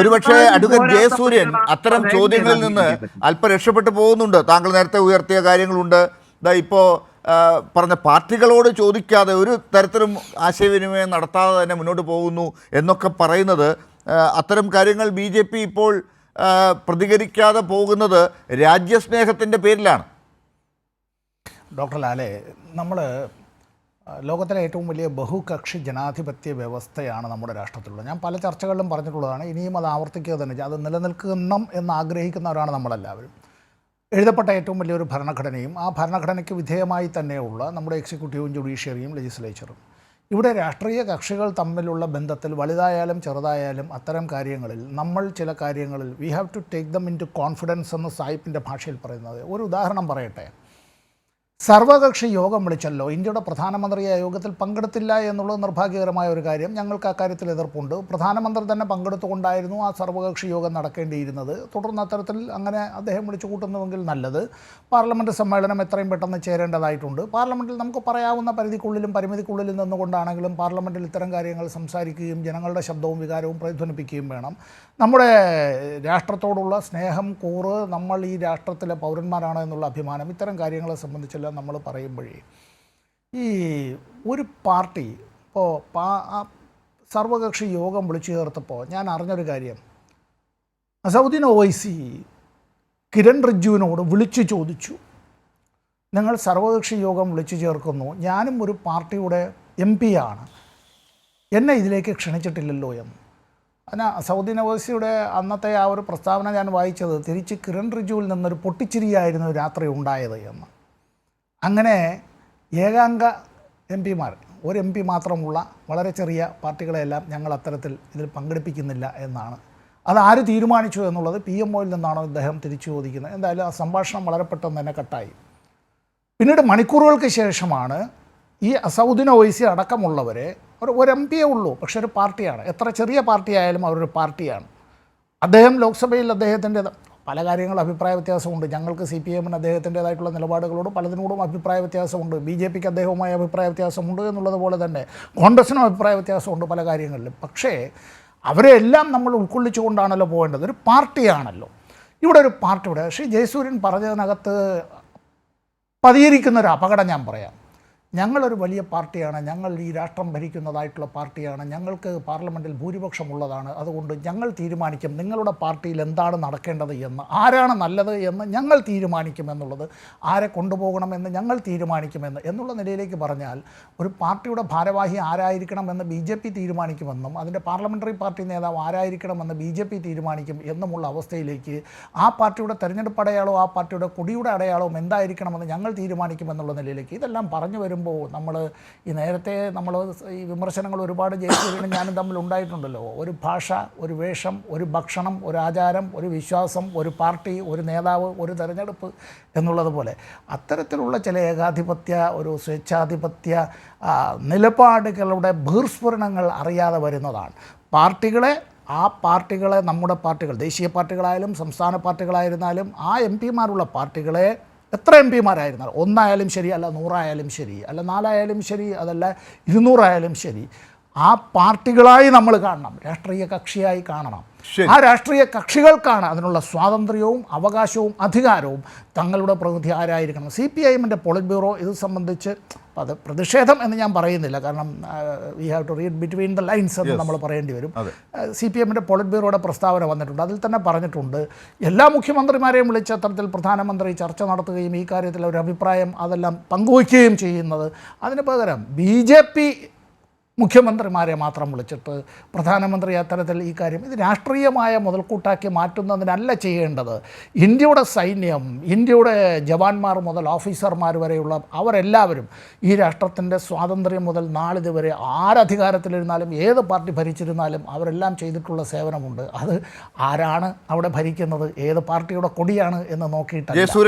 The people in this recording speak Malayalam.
ഒരുപക്ഷെ അഡ്വക്കേറ്റ് ജയസൂര്യൻ അത്തരം ചോദ്യങ്ങളിൽ നിന്ന് അല്പം രക്ഷപ്പെട്ടു പോകുന്നുണ്ട്. താങ്കൾ നേരത്തെ ഉയർത്തിയ കാര്യങ്ങളുണ്ട്. ഇതാ ഇപ്പോൾ പറഞ്ഞ പാർട്ടികളോട് ചോദിക്കാതെ ഒരു തരത്തിലും ആശയവിനിമയം നടത്താതെ തന്നെ മുന്നോട്ട് പോകുന്നു എന്നൊക്കെ പറയുന്നത് അത്തരം കാര്യങ്ങൾ ബി ജെ പി ഇപ്പോൾ പ്രതികരിക്കാതെ പോകുന്നത് രാജ്യസ്നേഹത്തിന്റെ പേരിലാണ്. ഡോക്ടർ ലാലെ നമ്മൾ ലോകത്തിലെ ഏറ്റവും വലിയ ബഹുകക്ഷി ജനാധിപത്യ വ്യവസ്ഥയാണ് നമ്മുടെ രാഷ്ട്രത്തിലുള്ളത്. ഞാൻ പല ചർച്ചകളിലും പറഞ്ഞിട്ടുള്ളതാണ് ഇനിയും അത് ആവർത്തിക്കുക തന്നെ. അത് നിലനിൽക്കണം എന്ന് ആഗ്രഹിക്കുന്നവരാണ് നമ്മളെല്ലാവരും. എഴുതപ്പെട്ട ഏറ്റവും വലിയൊരു ഭരണഘടനയും ആ ഭരണഘടനയ്ക്ക് വിധേയമായി തന്നെയുള്ള നമ്മുടെ എക്സിക്യൂട്ടീവും ജുഡീഷ്യറിയും ലെജിസ്ലേച്ചറും. ഇവിടെ രാഷ്ട്രീയ കക്ഷികൾ തമ്മിലുള്ള ബന്ധത്തിൽ വലുതായാലും ചെറുതായാലും അത്തരം കാര്യങ്ങളിൽ നമ്മൾ ചില കാര്യങ്ങളിൽ we have to take them into confidence എന്ന് സായിപ്പിന്റെ ഭാഷയിൽ പറയുന്നത്. ഒരു ഉദാഹരണം പറയട്ടെ. സർവകക്ഷി യോഗം വിളിച്ചല്ലോ. ഇന്ത്യയുടെ പ്രധാനമന്ത്രി ആ യോഗത്തിൽ പങ്കെടുത്തില്ല എന്നുള്ളത് നിർഭാഗ്യകരമായ ഒരു കാര്യം. ഞങ്ങൾക്ക് അക്കാര്യത്തിൽ എതിർപ്പുണ്ട്. പ്രധാനമന്ത്രി തന്നെ പങ്കെടുത്തുകൊണ്ടായിരുന്നു ആ സർവകക്ഷി യോഗം നടക്കേണ്ടിയിരുന്നത്. തുടർന്ന് അത്തരത്തിൽ അങ്ങനെ അദ്ദേഹം വിളിച്ചു കൂട്ടുന്നുവെങ്കിൽ നല്ലത്. പാർലമെന്റ് സമ്മേളനം എത്രയും പെട്ടെന്ന് ചേരേണ്ടതായിട്ടുണ്ട്. പാർലമെന്റിൽ നമുക്ക് പറയാവുന്ന പരിധിക്കുള്ളിലും പരിമിതിക്കുള്ളിലും നിന്നുകൊണ്ടാണെങ്കിലും പാർലമെന്റിൽ ഇത്തരം കാര്യങ്ങൾ സംസാരിക്കുകയും ജനങ്ങളുടെ ശബ്ദവും വികാരവും പ്രതിധ്വനിപ്പിക്കുകയും വേണം. നമ്മുടെ രാഷ്ട്രത്തോടുള്ള സ്നേഹം കൂറ് നമ്മൾ ഈ രാഷ്ട്രത്തിലെ പൗരന്മാരാണ് എന്നുള്ള അഭിമാനം ഇത്തരം കാര്യങ്ങളെ സംബന്ധിച്ചെല്ലാം നമ്മൾ പറയുമ്പോഴേ ഈ ഒരു പാർട്ടി ഇപ്പോൾ പാ സർവകക്ഷി യോഗം വിളിച്ചു ചേർത്തപ്പോൾ ഞാൻ അറിഞ്ഞൊരു കാര്യം. അസൗദ്ദീൻ ഒവൈസി കിരൺ റിജുവിനോട് വിളിച്ചു ചോദിച്ചു. നിങ്ങൾ സർവകക്ഷി യോഗം വിളിച്ചു ചേർക്കുന്നു. ഞാനും ഒരു പാർട്ടിയുടെ എം പി ആണ് എന്നെ ഇതിലേക്ക് ക്ഷണിച്ചിട്ടില്ലല്ലോ എന്ന്. അതിന് സൗദി നവോസിയുടെ അന്നത്തെ ആ ഒരു പ്രസ്താവന ഞാൻ വായിച്ചത് തിരിച്ച് കിരൺ റിജുവിൽ നിന്നൊരു പൊട്ടിച്ചിരിയായിരുന്നു രാത്രി ഉണ്ടായത് എന്ന്. അങ്ങനെ ഏകാംഗ എം പിമാർ ഒരു എം പി മാത്രമുള്ള വളരെ ചെറിയ പാർട്ടികളെയെല്ലാം ഞങ്ങൾ അത്തരത്തിൽ ഇതിൽ പങ്കെടുപ്പിക്കുന്നില്ല എന്നാണ്. അത് ആര് തീരുമാനിച്ചു എന്നുള്ളത് പി എം ഒയിൽ നിന്നാണോ അദ്ദേഹം തിരിച്ചു ചോദിക്കുന്നത്. എന്തായാലും ആ സംഭാഷണം വളരെ പെട്ടെന്ന് തന്നെ കട്ടായി. പിന്നീട് മണിക്കൂറുകൾക്ക് ശേഷമാണ് ഈ അസൗദ്ദീൻ ഒവൈസി അടക്കമുള്ളവരെ ഒരു ഒരു എം പിയേ ഉള്ളൂ പക്ഷെ ഒരു പാർട്ടിയാണ്. എത്ര ചെറിയ പാർട്ടി ആയാലും അവരൊരു പാർട്ടിയാണ്. അദ്ദേഹം ലോക്സഭയിൽ അദ്ദേഹത്തിന്റെ പല കാര്യങ്ങൾ അഭിപ്രായ വ്യത്യാസമുണ്ട്. ഞങ്ങൾക്ക് സി പി എമ്മിന് അദ്ദേഹത്തിന്റെതായിട്ടുള്ള നിലപാടുകളോട് പലതിനോടും അഭിപ്രായ വ്യത്യാസമുണ്ട്. ബി ജെ പിക്ക് അദ്ദേഹവുമായി അഭിപ്രായ വ്യത്യാസമുണ്ട് എന്നുള്ളത് പോലെ തന്നെ കോൺഗ്രസിനും അഭിപ്രായ വ്യത്യാസമുണ്ട് പല കാര്യങ്ങളിലും. പക്ഷേ അവരെ എല്ലാം നമ്മൾ ഉൾക്കൊള്ളിച്ചുകൊണ്ടാണല്ലോ പോകേണ്ടത്. ഒരു പാർട്ടിയാണല്ലോ. ഇവിടെ ഒരു പാർട്ടിയുടെ ശ്രീ ജയസൂര്യൻ പറഞ്ഞതിനകത്ത് പതിയിരിക്കുന്നൊരു അപകടം ഞാൻ പറയാം. ഞങ്ങളൊരു വലിയ പാർട്ടിയാണ്. ഞങ്ങൾ ഈ രാഷ്ട്രം ഭരിക്കുന്നതായിട്ടുള്ള പാർട്ടിയാണ്. ഞങ്ങൾക്ക് പാർലമെന്റിൽ ഭൂരിപക്ഷമുള്ളതാണ്. അതുകൊണ്ട് ഞങ്ങൾ തീരുമാനിക്കും നിങ്ങളുടെ പാർട്ടിയിൽ എന്താണ് നടക്കേണ്ടത് എന്ന്. ആരാണ് നല്ലത് എന്ന് ഞങ്ങൾ തീരുമാനിക്കുമെന്നുള്ളത് ആരെ കൊണ്ടുപോകണമെന്ന് ഞങ്ങൾ തീരുമാനിക്കുമെന്ന് എന്നുള്ള നിലയിലേക്ക് പറഞ്ഞാൽ ഒരു പാർട്ടിയുടെ ഭാരവാഹി ആരായിരിക്കണമെന്ന് ബി ജെ പി തീരുമാനിക്കുമെന്നും അതിന്റെ പാർലമെന്ററി പാർട്ടി നേതാവ് ആരായിരിക്കണമെന്ന് ബി ജെ പി തീരുമാനിക്കും എന്നുമുള്ള അവസ്ഥയിലേക്ക് ആ പാർട്ടിയുടെ തെരഞ്ഞെടുപ്പ് അടയാളവും ആ പാർട്ടിയുടെ കൊടിയുടെ അടയാളവും എന്തായിരിക്കണമെന്ന് ഞങ്ങൾ തീരുമാനിക്കുമെന്നുള്ള നിലയിലേക്ക് ഇതെല്ലാം പറഞ്ഞു വരുമ്പോൾ നമ്മൾ ഈ നേരത്തെ നമ്മൾ ഈ വിമർശനങ്ങൾ ഒരുപാട് ജയിച്ചു ഞാനും തമ്മിൽ ഉണ്ടായിട്ടുണ്ടല്ലോ. ഒരു ഭാഷ ഒരു വേഷം ഒരു ഭക്ഷണം ഒരു ആചാരം ഒരു വിശ്വാസം ഒരു പാർട്ടി ഒരു നേതാവ് ഒരു തെരഞ്ഞെടുപ്പ് എന്നുള്ളതുപോലെ അത്തരത്തിലുള്ള ചില ഏകാധിപത്യ ഒരു സ്വേച്ഛാധിപത്യ നിലപാടുകളുടെ ബഹിർസ്ഫുരണങ്ങൾ അറിയാതെ വരുന്നതാണ്. പാർട്ടികളെ ആ പാർട്ടികളെ നമ്മുടെ പാർട്ടികൾ ദേശീയ പാർട്ടികളായാലും സംസ്ഥാന പാർട്ടികളായിരുന്നാലും ആ എം പിമാരുള്ള പാർട്ടികളെ എത്ര എം പിമാരായിരുന്നാലും ഒന്നായാലും ശരി അല്ല നൂറായാലും ശരി അല്ല നാലായാലും ശരി അതല്ല ഇരുന്നൂറായാലും ശരി ആ പാർട്ടികളായി നമ്മൾ കാണണം രാഷ്ട്രീയ കക്ഷിയായി കാണണം. ആ രാഷ്ട്രീയ കക്ഷികൾക്കാണ് അതിനുള്ള സ്വാതന്ത്ര്യവും അവകാശവും അധികാരവും തങ്ങളുടെ പ്രതിനിധി ആരായിരിക്കണം. സി പി ഐ എമ്മിന്റെ പോളിറ്റ് ബ്യൂറോ ഇത് സംബന്ധിച്ച് അത് പ്രതിഷേധം എന്ന് ഞാൻ പറയുന്നില്ല. കാരണം we have to read between the lines എന്ന് നമ്മൾ പറയേണ്ടി വരും. സി പി എമ്മിന്റെ പോളിറ്റ് ബ്യൂറോയുടെ പ്രസ്താവന വന്നിട്ടുണ്ട്. അതിൽ തന്നെ പറഞ്ഞിട്ടുണ്ട് എല്ലാ മുഖ്യമന്ത്രിമാരെയും വിളിച്ച അത്തരത്തിൽ പ്രധാനമന്ത്രി ചർച്ച നടത്തുകയും ഈ കാര്യത്തിൽ ഒരു അഭിപ്രായം അതെല്ലാം പങ്കുവയ്ക്കുകയും ചെയ്യുന്നത്. അതിന് പകരം ബി ജെ പി മുഖ്യമന്ത്രിമാരെ മാത്രം വിളിച്ചിട്ട് പ്രധാനമന്ത്രി അത്തരത്തിൽ ഈ കാര്യം ഇത് രാഷ്ട്രീയമായ മുതൽക്കൂട്ടാക്കി മാറ്റുന്നതിനല്ല ചെയ്യേണ്ടത്. ഇന്ത്യയുടെ സൈന്യം ഇന്ത്യയുടെ ജവാന്മാർ മുതൽ ഓഫീസർമാർ വരെയുള്ള അവരെല്ലാവരും ഈ രാഷ്ട്രത്തിന്റെ സ്വാതന്ത്ര്യം മുതൽ നാളിതുവരെ ആരധികാരത്തിലിരുന്നാലും ഏത് പാർട്ടി ഭരിച്ചിരുന്നാലും അവരെല്ലാം ചെയ്തിട്ടുള്ള സേവനമുണ്ട്. അത് ആരാണ് അവിടെ ഭരിക്കുന്നത്? ഏത് പാർട്ടിയുടെ കൊടിയാണ് എന്ന് ജയസൂര്യൻ